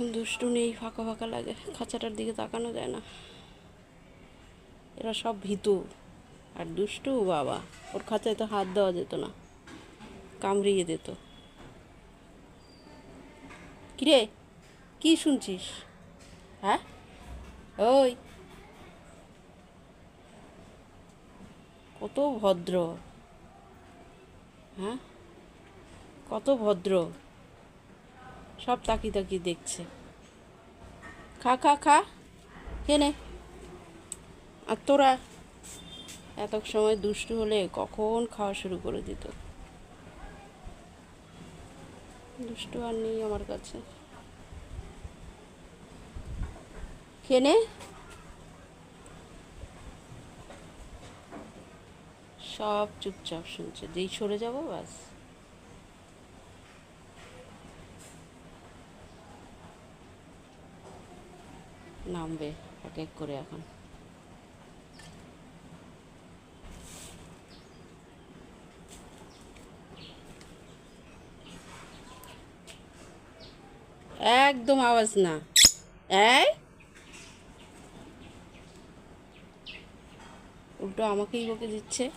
দুষ্টু নেই, ফাঁকা ফাঁকা লাগে, খাঁচাটার দিকে তাকানো যায় না। এরা সব ভীতু, আর দুষ্টু বাবা, ওর খাঁচায় তো হাত দেওয়া যেত না, কামড়িয়ে দিত। কিরে, কি শুনছিস? হ্যাঁ? ওই। কত ভদ্র হ্যাঁ? কত ভদ্র। সব তাকি তাকি দেখছে। খা খা খা কেনে আর তোরা এত সময় দুষ্টু হলে কখন খাওয়া শুরু করে দিত? দুষ্টু আর নেই আমার কাছে। কেনে সব চুপচাপ শুনছে। যেই সরে যাব, ব্যাস। নামবে এক এক করে এখন। একদম আওয়াজ না। এই? উল্টো আমাকেই বকে দিচ্ছে।